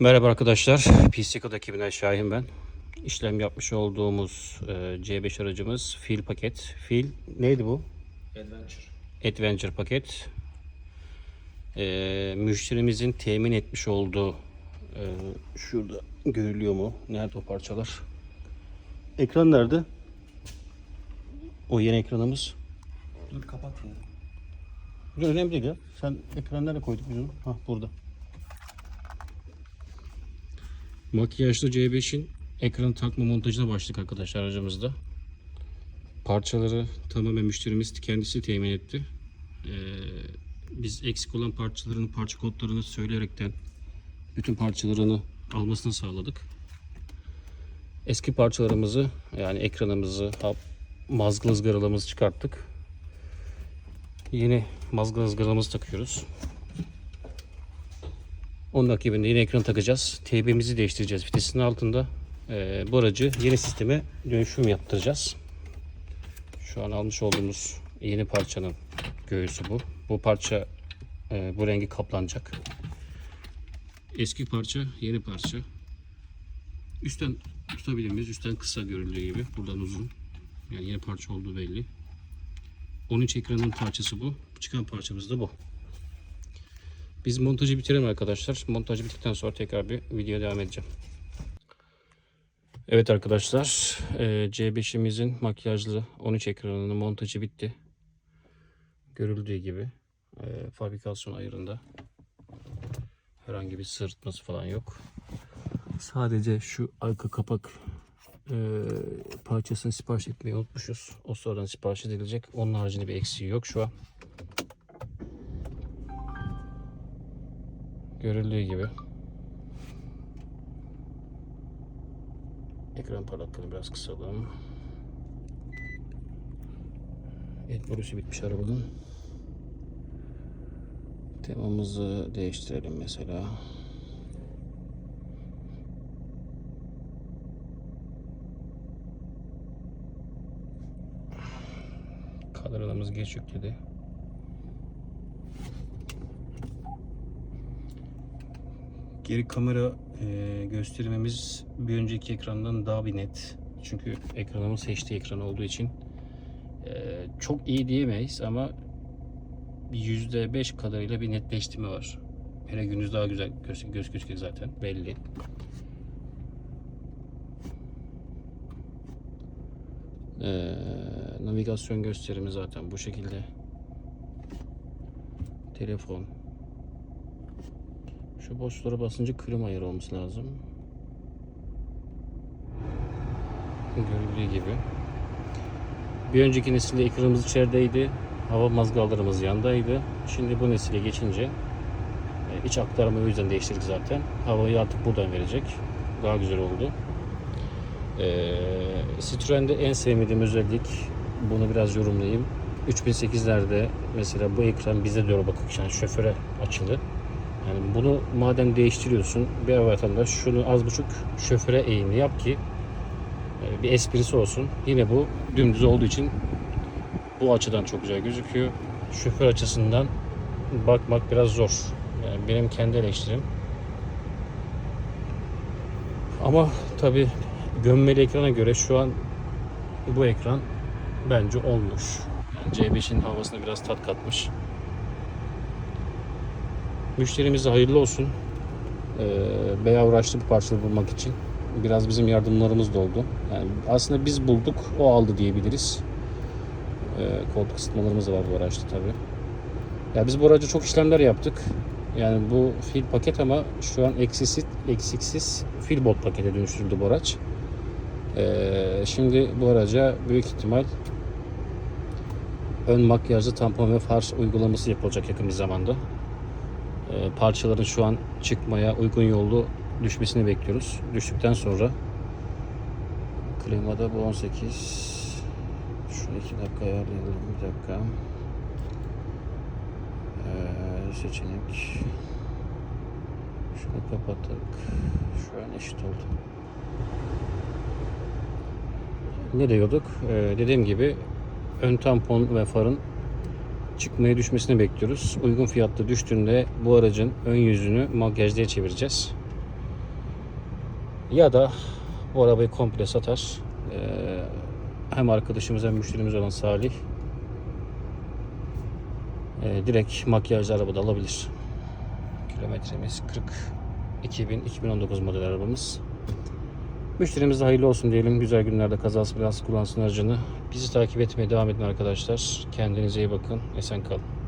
Merhaba arkadaşlar. PCK'da ekibinden Şahin ben. İşlem yapmış olduğumuz e, C5 aracımız Fil paket. Fil neydi bu? Adventure. Adventure paket. E, müşterimizin temin etmiş olduğu e, şurada görülüyor mu? Nerede o parçalar? Ekran nerede? O yeni ekranımız. Dur kapat ya. Önemli değil ya. Sen ekran nereye koyduk biz onu? Hah burada. Makyajlı C5'in ekran takma montajına başladık arkadaşlar aracımızda. Parçaları tamamen müşterimiz kendisi temin etti. Ee, biz eksik olan parçaların parça kodlarını söyleyerekten bütün parçalarını almasını sağladık. Eski parçalarımızı yani ekranımızı, mazgıl ızgaralarımızı çıkarttık. Yeni mazgıl ızgaramızı takıyoruz. Onun akibinde yine ekran takacağız. TB'mizi değiştireceğiz vitesin altında. Ee, bu aracı yeni sisteme dönüşüm yaptıracağız. Şu an almış olduğumuz yeni parçanın göğüsü bu. Bu parça e, bu rengi kaplanacak. Eski parça, yeni parça. Üstten tutabilir miyiz? Üstten kısa görüldüğü gibi. Buradan uzun. Yani yeni parça olduğu belli. 13 ekranın parçası bu. Çıkan parçamız da bu. Biz montajı bitirelim arkadaşlar. Montajı bittikten sonra tekrar bir videoya devam edeceğim. Evet arkadaşlar. e, C5'imizin makyajlı 13 ekranının montajı bitti. Görüldüğü gibi. e, Fabrikasyon ayarında. Herhangi bir sırıtması falan yok. Sadece şu arka kapak e, parçasını sipariş etmeyi unutmuşuz. O sonradan sipariş edilecek. Onun haricinde bir eksiği yok şu an. Görüldüğü gibi. Ekran parlaklığını biraz kısalım. Evet burası bitmiş arabanın. Temamızı değiştirelim mesela. Kadranımız geç yükledi. Geri kamera e, göstermemiz bir önceki ekrandan daha bir net. Çünkü ekranımız HD ekran olduğu için e, çok iyi diyemeyiz ama bir %5 kadarıyla bir netleştirme var. Hele gündüz daha güzel göz, göz gözüküyor zaten belli. Ee, navigasyon gösterimi zaten bu şekilde. Telefon. Şu boşlara basınca klima ayarı olması lazım. Görüldüğü gibi. Bir önceki nesilde ekranımız içerideydi. Hava mazgallarımız yandaydı. Şimdi bu nesile geçince e, iç aktarımı o yüzden değiştirdik zaten. Havayı artık buradan verecek. Daha güzel oldu. Ee, Citroen'de en sevmediğim özellik bunu biraz yorumlayayım. 3008'lerde mesela bu ekran bize doğru bakık yani şoföre açılı. Yani bunu madem değiştiriyorsun bir vatandaş şunu az buçuk şoföre eğimli yap ki e, bir esprisi olsun. Yine bu dümdüz olduğu için bu açıdan çok güzel gözüküyor. Şoför açısından bakmak biraz zor. Yani benim kendi eleştirim. Ama tabi gömmeli ekrana göre şu an bu ekran bence olmuş. Yani C5'in havasına biraz tat katmış. Müşterimize hayırlı olsun. Ee, Beya uğraştı bu parçaları bulmak için. Biraz bizim yardımlarımız da oldu. Yani aslında biz bulduk, o aldı diyebiliriz. Ee, koltuk ısıtmalarımız da var bu araçta tabi. Ya biz bu araca çok işlemler yaptık. Yani bu fil paket ama şu an eksiksiz, eksiksiz fil bot pakete dönüştürüldü bu araç. Ee, şimdi bu araca büyük ihtimal ön makyajlı tampon ve far uygulaması yapılacak yakın bir zamanda. Ee, parçaların şu an çıkmaya uygun yollu düşmesini bekliyoruz. Düştükten sonra klimada bu 18 şunu 2 dakika ayarlayalım bir dakika. Ee, seçenek. Şunu kapattık şu an eşit oldu. Ne diyorduk? Ee, dediğim gibi ön tampon ve farın çıkmaya düşmesini bekliyoruz. Uygun fiyatlı düştüğünde bu aracın ön yüzünü makyajlıya çevireceğiz. Ya da bu arabayı komple satar. Ee, hem arkadaşımız hem müşterimiz olan Salih e, direkt makyajlı arabada alabilir. Kilometremiz 42 bin 2019 model arabamız. Müşterimize hayırlı olsun diyelim. Güzel günlerde kazası belası kullansın aracını. Bizi takip etmeye devam edin arkadaşlar. Kendinize iyi bakın. Esen kalın.